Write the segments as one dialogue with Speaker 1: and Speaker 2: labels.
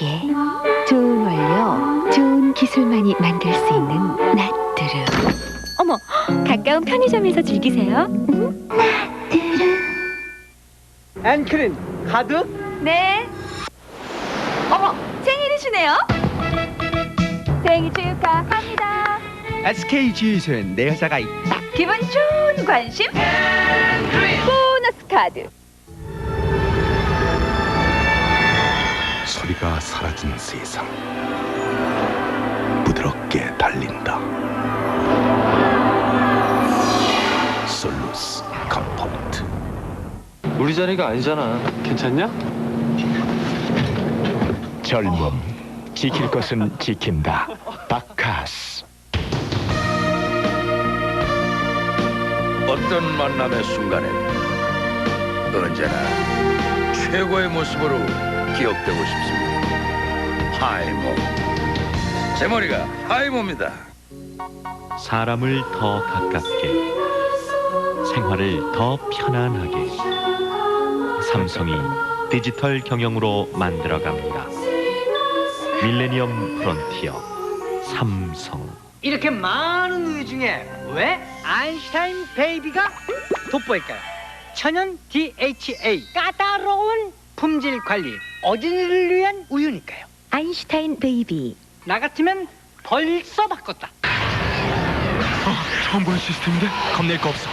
Speaker 1: 맛있게 좋은 원료, 좋은 기술만이 만들 수 있는 나트륨. 어머, 가까운 편의점에서 즐기세요.
Speaker 2: 나뚜루 앵크린 가득?
Speaker 1: 네. 어머, 생일이시네요. 생일 축하합니다.
Speaker 3: SK 지휘소엔 내 여자가 있다.
Speaker 1: 기분 좋은 관심? 보너스 카드.
Speaker 4: 소리가 사라진 세상. 부드럽게 달린다. 솔루스 컴포트.
Speaker 5: 우리 자리가 아니잖아.
Speaker 2: 괜찮냐?
Speaker 4: 젊음 지킬 것은 지킨다. 바카스.
Speaker 6: 어떤 만남의 순간엔 언제나 최고의 모습으로 기억되고 싶습니다. 하이모. 제 머리가 하이모입니다.
Speaker 7: 사람을 더 가깝게 생활을 더 편안하게 삼성이 디지털 경영으로 만들어갑니다. 밀레니엄 프론티어 삼성
Speaker 2: 이렇게 많은 우유 중에 왜 아인슈타인 베이비가 돋보일까요? 천연 DHA 까다로운 품질 관리 어린이를 위한 우유니까요.
Speaker 1: 아인슈타인 베이비.
Speaker 2: 나 같으면 벌써 바꿨다.
Speaker 4: 처음 보는 시스템인데? 겁낼 거 없어.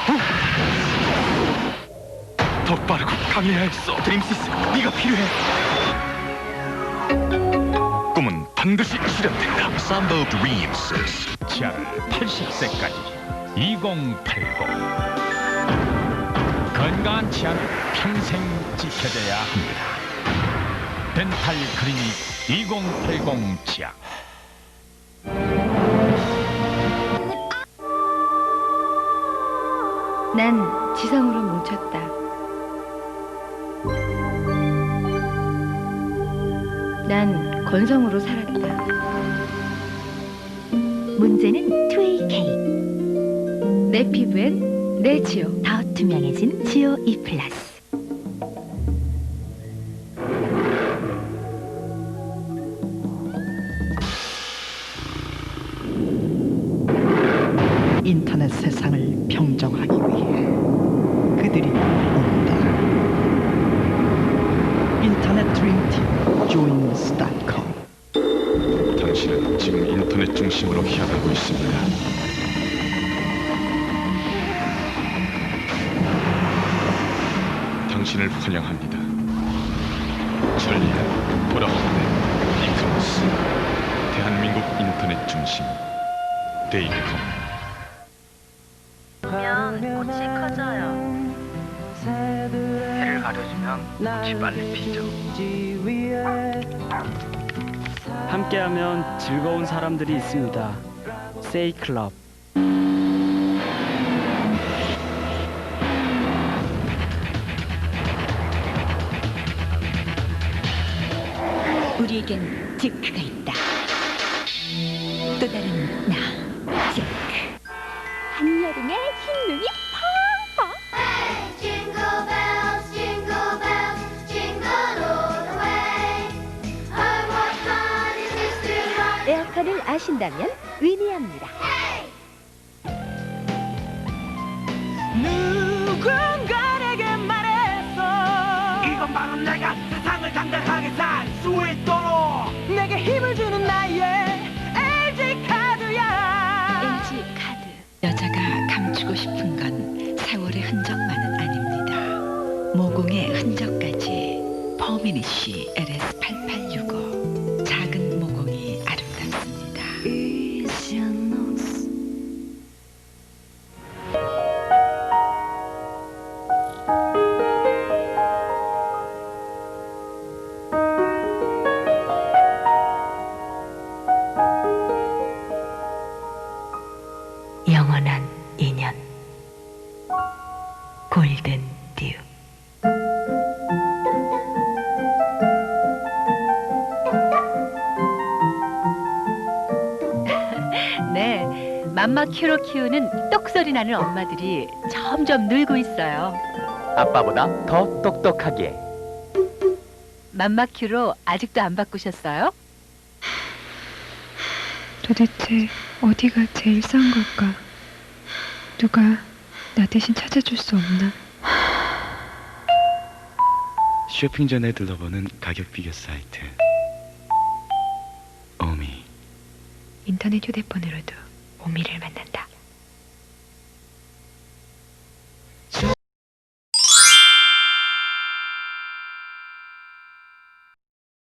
Speaker 4: 더 빠르고 강해야 했어. 드림시스 네가 필요해. 꿈은 반드시 실현된다. 쌈더 드림시스
Speaker 8: 치아를 80세까지 2080 건강한 치아는 평생 지켜져야 합니다 덴탈 클리닉 2080 치아
Speaker 1: 난 지성으로 뭉쳤다. 난 건성으로 살았다. 문제는 2AK. 내 피부엔 내 지오. 더 투명해진 지오 E 플러스.
Speaker 9: 인터넷 세상을 평정하기 위해 그들이 온다. 인터넷 드림팀 joins.com
Speaker 4: 당신은 지금 인터넷 중심으로 향하고 있습니다. 당신을 환영합니다. 전리는 돌아오는 이크로스 대한민국 인터넷 중심 데이컴
Speaker 2: 가려주면 꽃이 빨리 피죠.
Speaker 10: 함께하면 즐거운 사람들이 있습니다. 세이 클럽.
Speaker 1: 우리에겐 지크가 있다. 또 다른 나, 아신다면 위니합니다.
Speaker 2: 누군가에게 말했어. 이건 바로 내가 세상을 당당하게 살 수 있도록 내게 힘을 주는 나의 LG 카드야.
Speaker 1: LG 카드.
Speaker 9: 여자가 감추고 싶은 건 세월의 흔적만은 아닙니다. 모공의 흔적까지 퍼미니쉬 LS8865 인연 골든 듀
Speaker 1: 네, 맘마큐로 키우는 똑소리 나는 엄마들이 점점 늘고 있어요.
Speaker 3: 아빠보다 더 똑똑하게.
Speaker 1: 맘마큐로 아직도 안 바꾸셨어요?
Speaker 11: 도대체 어디가 제일 싼 걸까?
Speaker 12: 누가 나 대신 찾아줄 수 없나?
Speaker 4: 쇼핑 전에 둘러보는 가격 비교 사이트 어미
Speaker 12: 인터넷 휴대폰으로도 오미를 만난다.